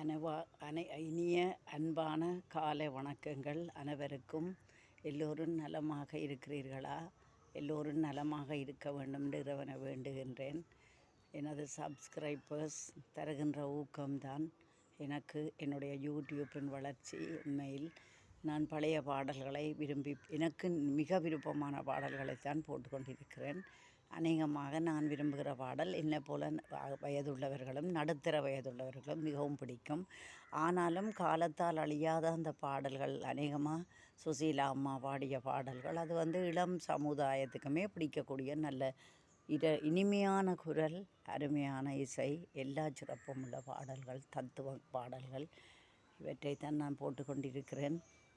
அனைவா அனை இனிய அன்பான காலை வணக்கங்கள் அனைவருக்கும். எல்லோரும் நலமாக இருக்கிறீர்களா? எல்லோரும் நலமாக இருக்க வேண்டும் என்று இறைவனை வேண்டுகின்றேன். எனது சப்ஸ்கிரைபர்ஸ் தருகின்ற ஊக்கம்தான் எனக்கு என்னுடைய யூடியூப்பின் வளர்ச்சி உண்மையில் நான் பழைய பாடல்களை விரும்பி எனக்கு மிக விருப்பமான பாடல்களைத்தான் போட்டுக்கொண்டிருக்கிறேன். அநேகமாக நான் விரும்புகிற பாடல் என்னை போல வயதுள்ளவர்களும் நடுத்தர வயதுள்ளவர்களும் மிகவும் பிடிக்கும். ஆனாலும் காலத்தால் அழியாத அந்த பாடல்கள் அநேகமாக சுசீலா அம்மா பாடிய பாடல்கள் அது வந்து இளம் சமுதாயத்துக்குமே பிடிக்கக்கூடிய நல்ல இர இனிமையான குரல் அருமையான இசை எல்லா சிறப்பும் உள்ள பாடல்கள் தத்துவ பாடல்கள். இவற்றை தான் நான் போட்டுக்கொண்டிருக்கிறேன்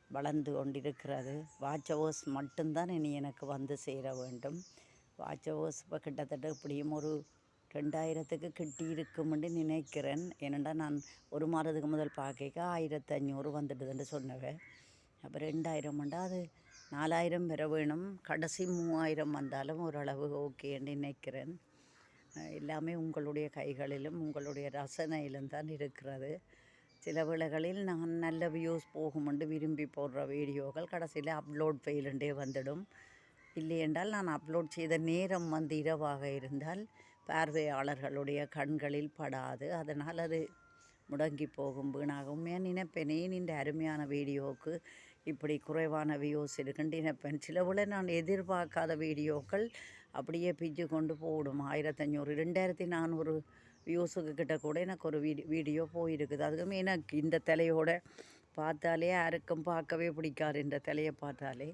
வளர்ந்து கொண்டிருக்கிறது. வாட்ச் ஹவர்ஸ் மட்டும்தான் இனி எனக்கு வந்து சேர வேண்டும். வாட்சவோஸ் இப்போ கிட்டத்தட்ட இப்படியும் ஒரு ரெண்டாயிரத்துக்கு கிட்டி இருக்கும்னு நினைக்கிறேன். ஏனெண்டா நான் ஒரு மாதத்துக்கு முதல் பார்க்க ஆயிரத்து அஞ்சூறு வந்துடுதுன்னு சொன்னவன் அப்போ ரெண்டாயிரம்ண்டா அது நாலாயிரம் பெற வேணும். கடைசி மூவாயிரம் வந்தாலும் ஓரளவு ஓகேன்னு நினைக்கிறேன். எல்லாமே உங்களுடைய கைகளிலும் உங்களுடைய ரசனையிலும் தான் இருக்கிறது. சில வேளைகளில் நான் நல்ல வியூஸ் போகுமென்று விரும்பி போடுற வீடியோக்கள் கடைசியில் அப்லோட் ஃபெயிலுண்டே வந்துடும். இல்லையென்றால் நான் அப்லோட் செய்த நேரம் வந்து இரவாக இருந்தால் பார்வையாளர்களுடைய கண்களில் படாது. அதனால் அது முடங்கி போகும் வீணாக உண்மையாக நினைப்பேன் ஏன் இந்த அருமையான வீடியோவுக்கு இப்படி குறைவான வியூஸ் இருக்குன்னு நினைப்பேன். சிலவுல நான் எதிர்பார்க்காத வீடியோக்கள் அப்படியே பிஞ்சு கொண்டு போடும். ஆயிரத்தஞ்சூறு ரெண்டாயிரத்தி நானூறு வியூஸுக்கு கிட்ட கூட எனக்கு ஒரு வீடியோ வீடியோ போயிருக்குது. அதுக்குமே எனக்கு இந்த தலையோட பார்த்தாலே யாருக்கும் பார்க்கவே பிடிக்காது. இந்த தலையை பார்த்தாலே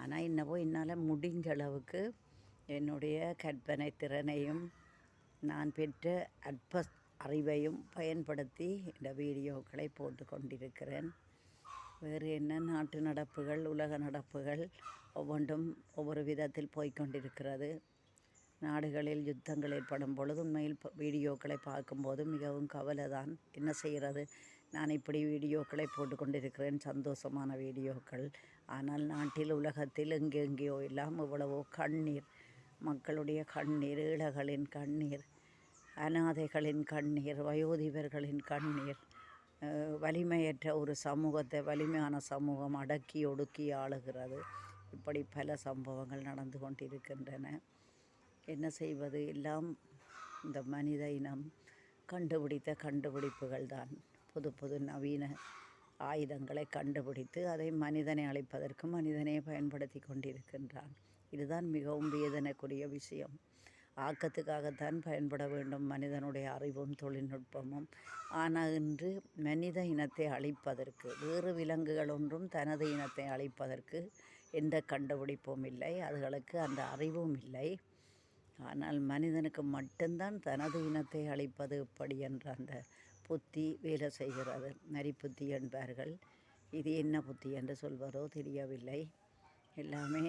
ஆனால் என்னவோ என்னால் முடிஞ்ச அளவுக்கு என்னுடைய கற்பனை திறனையும் நான் பெற்ற அற்ப அறிவையும் பயன்படுத்தி இந்த வீடியோக்களை போட்டு கொண்டிருக்கிறேன். வேறு என்ன நாட்டு நடப்புகள் உலக நடப்புகள் ஒவ்வொன்றும் ஒவ்வொரு விதத்தில் போய்கொண்டிருக்கிறது நாடுகளில் யுத்தங்கள் ஏற்படும் பொழுது உண்மையில் வீடியோக்களை பார்க்கும்போது மிகவும் கவலை தான் என்ன செய்கிறது நான் இப்படி வீடியோக்களை போட்டுக்கொண்டிருக்கிறேன். சந்தோஷமான வீடியோக்கள். ஆனால் நாட்டில் உலகத்தில் எங்கெங்கேயோ எல்லாம் இவ்வளவோ கண்ணீர். மக்களுடைய கண்ணீர் ஈழகளின் கண்ணீர் அனாதைகளின் கண்ணீர் வயோதிபர்களின் கண்ணீர் வலிமையற்ற ஒரு சமூகத்தை வலிமையான சமூகம் அடக்கி ஒடுக்கி ஆளுகிறது. இப்படி பல சம்பவங்கள் நடந்து கொண்டிருக்கின்றன. என்ன செய்வது? எல்லாம் இந்த மனித இனம் கண்டுபிடித்த கண்டுபிடிப்புகள் தான் புது புது நவீன ஆயுதங்களை கண்டுபிடித்து அதை மனிதனை அழைப்பதற்கு மனிதனை பயன்படுத்தி கொண்டிருக்கின்றான். இதுதான் மிகவும் வேதனைக்குரிய விஷயம். ஆக்கத்துக்காகத்தான் பயன்பட வேண்டும் மனிதனுடைய அறிவும் தொழில்நுட்பமும். ஆனால் இன்று மனித இனத்தை அழிப்பதற்கு வேறு விலங்குகள் ஒன்றும் தனது இனத்தை அழிப்பதற்கு எந்த கண்டுபிடிப்பும் இல்லை. அதுகளுக்கு அந்த அறிவும் இல்லை. ஆனால் மனிதனுக்கு மட்டும்தான் தனது இனத்தை அழிப்பது எப்படி என்ற அந்த புத்தி வேலை செய்கிறது. நரிப்புத்தி என்பார்கள். இது என்ன புத்தி என்று சொல்வதோ தெரியவில்லை. எல்லாமே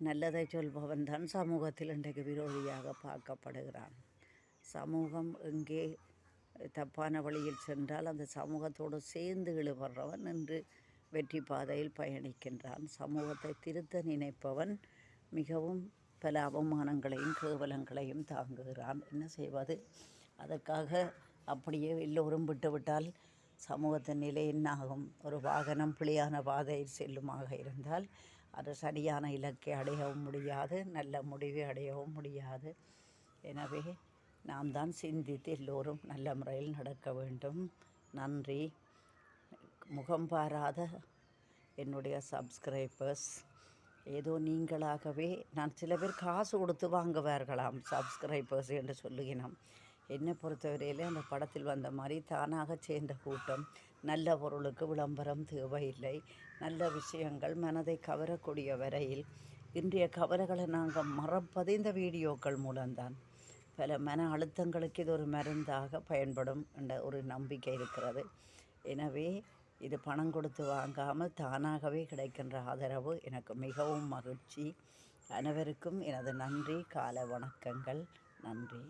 நல்லதை சொல்பவன் தான் சமூகத்தில் இன்றைக்கு விரோதியாக பார்க்கப்படுகிறான். சமூகம் எங்கே தப்பான வழியில் சென்றால் அந்த சமூகத்தோடு சேர்ந்து இழுபடுறவன் என்று வெற்றி பாதையில் பயணிக்கின்றான். சமூகத்தை திருத்த நினைப்பவன் மிகவும் பல அவமானங்களையும் கேவலங்களையும் தாங்குகிறான். என்ன செய்வது? அதற்காக அப்படியே எல்லோரும் விட்டுவிட்டால் சமூகத்தின் நிலை என்னாகும்? ஒரு வாகனம் பிழையான பாதையில் செல்லுமாக இருந்தால் அது சரியான இலக்கை அடையவும் முடியாது நல்ல முடிவை அடையவும் முடியாது. எனவே நாம் தான் சிந்தித்து எல்லோரும் நல்ல முறையில் நடக்க வேண்டும். நன்றி. முகம் பாராத என்னுடைய சப்ஸ்கிரைபர்ஸ் ஏதோ நீங்களாகவே நான் சில பேர் காசு கொடுத்து வாங்குவார்களாம் சப்ஸ்கிரைபர்ஸ் என்று சொல்லுகினோம். என்னை பொறுத்தவரையிலே அந்த படத்தில் வந்த மாதிரி தானாக சேர்ந்த கூட்டம் நல்ல பொருளுக்கு விளம்பரம் தேவையில்லை நல்ல விஷயங்கள் மனதை கவரக்கூடிய வரையில் இன்றைய கவலைகளை நாங்கள் மறப்பது இந்த வீடியோக்கள் மூலம்தான். பல மன அழுத்தங்களுக்கு இது ஒரு மருந்தாக பயன்படும் என்ற ஒரு நம்பிக்கை இருக்கிறது. எனவே இது பணம் கொடுத்து வாங்காமல் தானாகவே கிடைக்கின்ற ஆதரவு. எனக்கு மிகவும் மகிழ்ச்சி. அனைவருக்கும் எனது நன்றி. கால வணக்கங்கள். நன்றி.